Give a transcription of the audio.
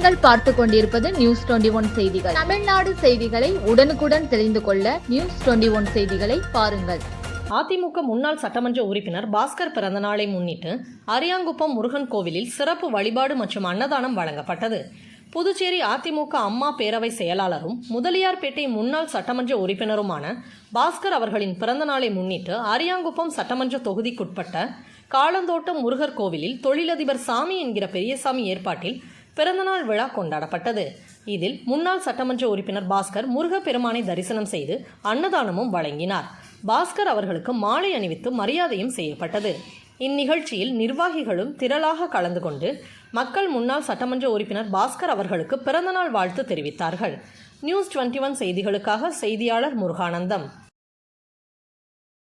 பார்த்து கொண்டிருப்பது news twenty one செய்திகள். தமிழ்நாடு செய்திகளை உடனுக்குடன் தெரிந்து கொள்ள நியூஸ் டுவெண்டி ஒன் செய்திகளை பாருங்கள். அதிமுக முன்னாள் சட்டமன்ற உறுப்பினர் பாஸ்கர் பிறந்த நாளை முன்னிட்டு அரியாங்குப்பம் முருகன் கோவிலில் சிறப்பு வழிபாடு மற்றும் அன்னதானம் வழங்கப்பட்டது. புதுச்சேரி அதிமுக அம்மா பேரவை செயலாளரும் முதலியார்பேட்டை முன்னாள் சட்டமன்ற உறுப்பினருமான பாஸ்கர் அவர்களின் பிறந்தநாளை முன்னிட்டு அரியாங்குப்பம் சட்டமன்ற தொகுதிக்குட்பட்ட காலந்தோட்டம் முருகர் கோவிலில் தொழிலதிபர் சாமி என்கிற பெரியசாமி ஏற்பாட்டில் பிறந்தநாள் விழா கொண்டாடப்பட்டது. இதில் முன்னாள் சட்டமன்ற உறுப்பினர் பாஸ்கர் முருகப்பெருமானை தரிசனம் செய்து அன்னதானமும் வழங்கினார். பாஸ்கர் அவர்களுக்கு மாலை அணிவித்து மரியாதையும் செய்யப்பட்டது. இந்நிகழ்ச்சியில் நிர்வாகிகளும் திரளாக கலந்து கொண்டு மக்கள் முன்னாள் சட்டமன்ற உறுப்பினர் பாஸ்கர் அவர்களுக்கு பிறந்தநாள் வாழ்த்து தெரிவித்தார்கள். நியூஸ் டுவெண்ட்டி ஒன் செய்திகளுக்காக செய்தியாளர் முருகானந்தம்.